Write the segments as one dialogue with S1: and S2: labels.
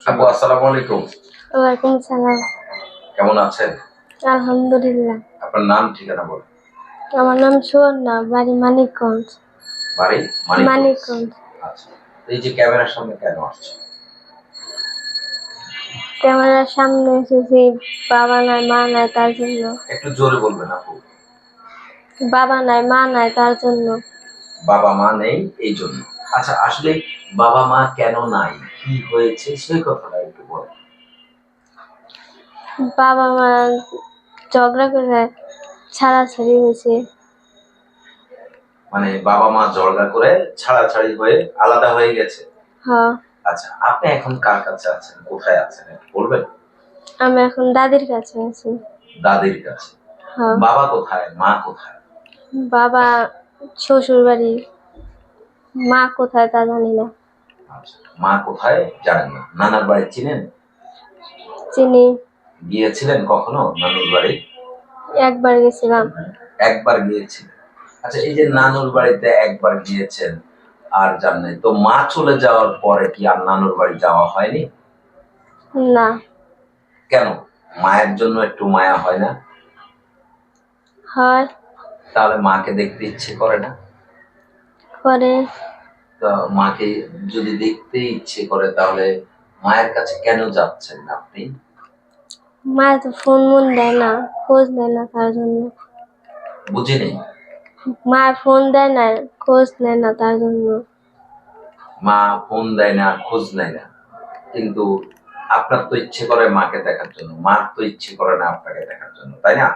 S1: আপু আসসালামু আলাইকুম।
S2: ওয়ালাইকুম সালাম।
S1: কেমন আছেন?
S2: আলহামদুলিল্লাহ।
S1: আপনার নাম ঠিকানা বলুন।
S2: আমার নাম সুবর্ণা বাড়ি মানিকগঞ্জ।
S1: বাড়ি মানিকগঞ্জ। আচ্ছা এই যে ক্যামেরার সামনে কেন আসছে
S2: ক্যামেরার সামনে এসেছি বাবা নাই মা নাই তার জন্য।
S1: একটু জোরে বলবেন আপু।
S2: বাবা নাই মা নাই তার জন্য।
S1: বাবা মা নেই এই জন্য। আচ্ছা আসলে বাবা মা কেন নাই? কি হয়েছে সেই কথাটা একটু বলেন
S2: বাবা মা ঝগড়া করে ছাড়াছাড়ি হয়েছে।
S1: মানে বাবা মা জড়গা করে ছাড়াছাড়ি হয়ে আলাদা হয়ে গেছে?
S2: হ্যাঁ।
S1: আচ্ছা আপনি এখন কার কাছে আছেন? কোথায় আছেন বলবেন?
S2: আমি এখন দাদির কাছে আছি।
S1: দাদির কাছে?
S2: হ্যাঁ।
S1: বাবা কোথায়? মা কোথায়?
S2: বাবা শ্বশুর বাড়ি মা কোথায় তা জানি না।
S1: মা কোথায় জানেন না। নানার বাড়ি চিনেন?
S2: চিনি।
S1: গিয়েছিলেন কখনো নানুর বাড়ি?
S2: একবার গেছিলাম।
S1: একবার গিয়েছিলেন আচ্ছা এই যে নানুর বাড়িতে একবার গিয়েছেন আর যান নাই তো মা চলে যাওয়ার পরে কি আর নানুর বাড়ি যাওয়া হয়নি?
S2: না।
S1: কেন? মায়ের জন্য একটু মায়া হয় না?
S2: হয়।
S1: তাহলে মাকে দেখতে ইচ্ছে করে না?
S2: করে।
S1: মাকে যদি দেখতে ইচ্ছে করে তাহলে মায়ের কাছে কেন যাচ্ছেন আপনি?
S2: মায়ের তো ফোন মন দেয় না খোঁজ নেয় না তার জন্য।
S1: বুঝিনি
S2: মায়ের ফোন দেয় না খোঁজ নেয় না তার জন্য।
S1: মা ফোন দেয় না খোঁজ নেয় না। কিন্তু আপনার তো ইচ্ছে করে মাকে দেখার জন্য মার তো ইচ্ছে করে না আপনাকে দেখার জন্য তাই না?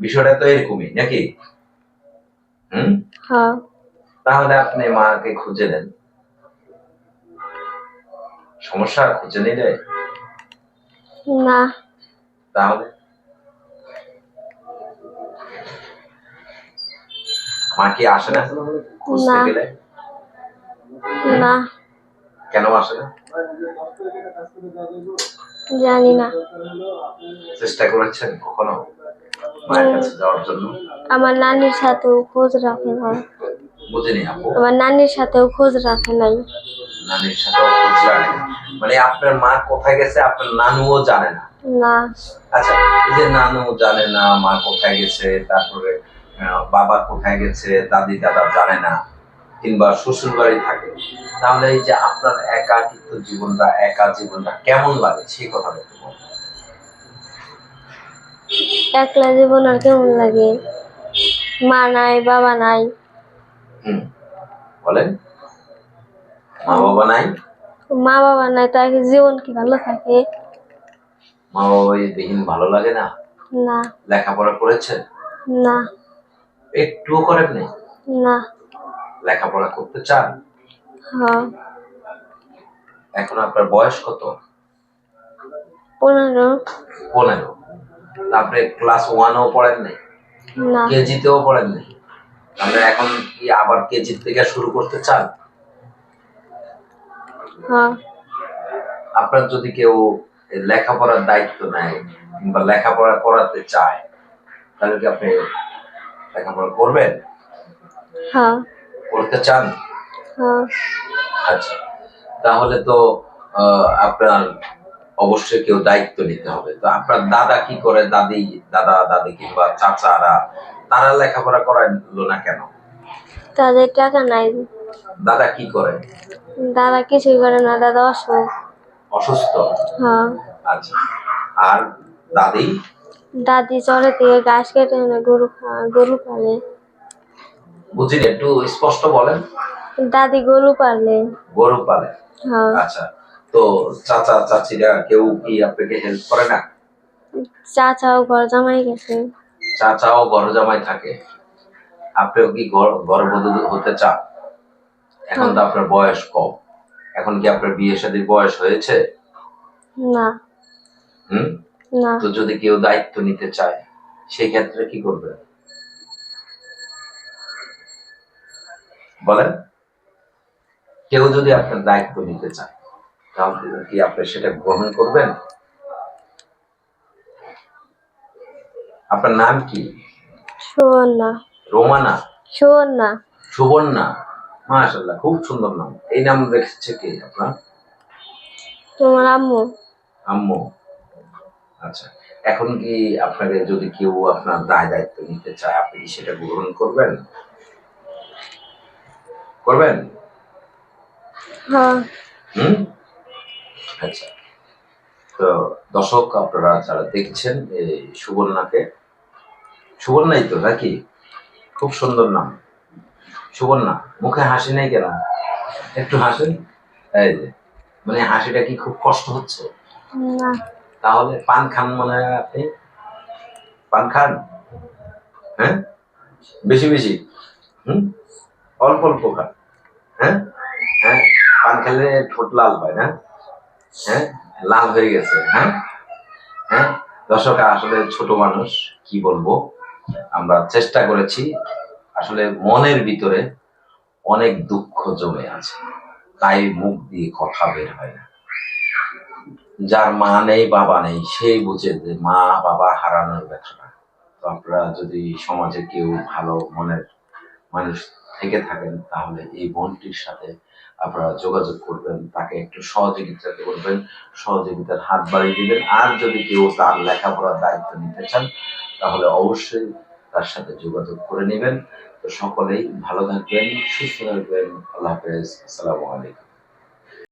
S1: বিষয়টা তো এরকমই নাকি? হুম?
S2: হ্যাঁ।
S1: তাহলে আপনি মাকে খুঁজে নেন সমস্যা খুঁজে নিলে?
S2: না।
S1: তাহলে? মা কি আসে না খুঁজতে গেলে?
S2: না।
S1: কেন আসে না?
S2: জানি না।
S1: চেষ্টা করেছেন কখনো? মায়ের কাছে যাওয়ার জন্য?
S2: আমার নানির সাথেও খোঁজ রাখে
S1: বুঝিনি আপু।
S2: আমার নানির সাথেও খোঁজ রাখে নাই।
S1: নানির সাথেও খোঁজ রাখেন মানে আপনার মা কোথায় গেছে আপনার নানুও জানে না।
S2: না।
S1: আচ্ছা এই যে নানু জানে না মা কোথায় গেছে তারপরে বাবা কোথায় গেছে দাদি দাদা জানে না কিংবা শ্বশুর বাড়ি থাকে তাহলে এই যে আপনার একাকিত্ব জীবনটা একা জীবনটা কেমন লাগে? সেই কথাটা একটু
S2: একলা জীবন আর কেমন লাগে? মা নাই বাবা নাই
S1: বলেন। মা বাবা নাই?
S2: মা বাবা নাই তার জীবন কি ভালো থাকে?
S1: মা বাবা বিহীন ভালো লাগে না?
S2: না।
S1: লেখাপড়া করেছেন?
S2: না।
S1: একটুও করেন নাই?
S2: না।
S1: লেখাপড়া করতে চান?
S2: হ্যাঁ।
S1: এখন আপনার বয়স কত?
S2: পনেরো।
S1: পনেরো। তারপরে ক্লাস ওয়ানও পড়েন নাই?
S2: না।
S1: কেজিতেও পড়েন নাই? তাহলে এখন কি আবার কেজি থেকে শুরু করতে চান?
S2: হ্যাঁ।
S1: আপনার যদি কেউ লেখাপড়ার দায়িত্ব নেয় কিংবা লেখাপড়া করাতে চায় তাহলে কি আপনি লেখাপড়া করবেন?
S2: হ্যাঁ।
S1: করতে চান?
S2: হ্যাঁ।
S1: আচ্ছা। তাহলে তো আপনার অবশ্যই কেউ দায়িত্ব নিতে হবে। তো আপনার দাদা কি করে? দাদি দাদা দাদি কিংবা চাচারা তারা লেখাপড়া করাইলো না কেন?
S2: তাদের টাকা নাই।
S1: দাদা কি করে?
S2: দাদা কিছুই করে না দাদা অসুখ
S1: অসুস্থ?
S2: হ্যাঁ।
S1: আচ্ছা। আর দাদি?
S2: দাদি চরে থেকে ঘাস কেটে এনে গরু গরু পালে।
S1: বুঝিনি একটু স্পষ্ট বলেন।
S2: দাদি গরু পালে।
S1: গরু পালে।
S2: হ্যাঁ।
S1: আচ্ছা। তো চাচা চাচিরা কেউ কি আপনাকে হেল্প করে না?
S2: চাচাও ঘর জামাই গেছে।
S1: চাচাও ঘর জামাই থাকে। আপনিও কি গর্ভবধূ হতে চান? এখন তো আপনার বয়স কম। এখন কি আপনার বিয়ে শাদীর বয়স হয়েছে?
S2: না।
S1: হুম?
S2: না।
S1: তো যদি কেউ দায়িত্ব নিতে চায় সেই ক্ষেত্রে কি করবে? বলেন। কেউ যদি আপনার দায়িত্ব নিতে চায়। কি আপনি সেটা গ্রহণ করবেন? আপনার নাম কি?
S2: সুবর্ণা।
S1: রোমানা?
S2: সুবর্ণা।
S1: সুবর্ণা। মাশাল্লাহ খুব সুন্দর নাম। এই নাম রেখেছে কে আপনার?
S2: তোমার আম্মু।
S1: আম্মু। আচ্ছা এখন কি আপনাকে যদি কেউ আপনার দায় দায়িত্ব নিতে চায় আপনি সেটা গ্রহণ করবেন? করবেন?
S2: হ্যাঁ।
S1: হুম? আচ্ছা। তো দর্শক আপনারা যারা দেখছেন এই সুবর্ণাকে সুবর্ণাই তো নাকি? খুব সুন্দর নাম। সুবর্ণা মুখে হাসি নেই কেন? একটু হাসেন। এই যে মানে হাসিটা কি খুব কষ্ট হচ্ছে? তাহলে পান খান মনে হয় আপনি? পান খান? হ্যাঁ? বেশি বেশি। হুম? অল্প অল্প খান। হ্যাঁ? হ্যাঁ? পান খেলে ঠোঁট লাল হয় না? হ্যাঁ? লাল হয়ে গেছে হ্যাঁ? হ্যাঁ? দর্শক, আসলে ছোট মানুষ, কি বলব? আমরা চেষ্টা করেছি, আসলে মনের ভিতরে অনেক দুঃখ জমে আছে। তাই মুখ দিয়ে কথা বের হয় না। যার মা নেই, বাবা নেই, সেই বুঝে যে মা, বাবা হারানোর ব্যথাটা। তো আপনারা যদি সমাজে কেউ ভালো মনের মানুষ থেকে থাকেন, তাহলে এই বোনটির সাথে আপনারা যোগাযোগ করবেন, তাকে একটু সহযোগিতা করবেন সহযোগিতার হাত বাড়িয়ে দিবেন। আর যদি কেউ তার লেখাপড়ার দায়িত্ব নিতে চান, তাহলে অবশ্যই তার সাথে যোগাযোগ করে নেবেন। তো সকলেই ভালো থাকবেন, সুস্থ থাকবেন। আল্লাহ হাফেজ। আসসালামু আলাইকুম।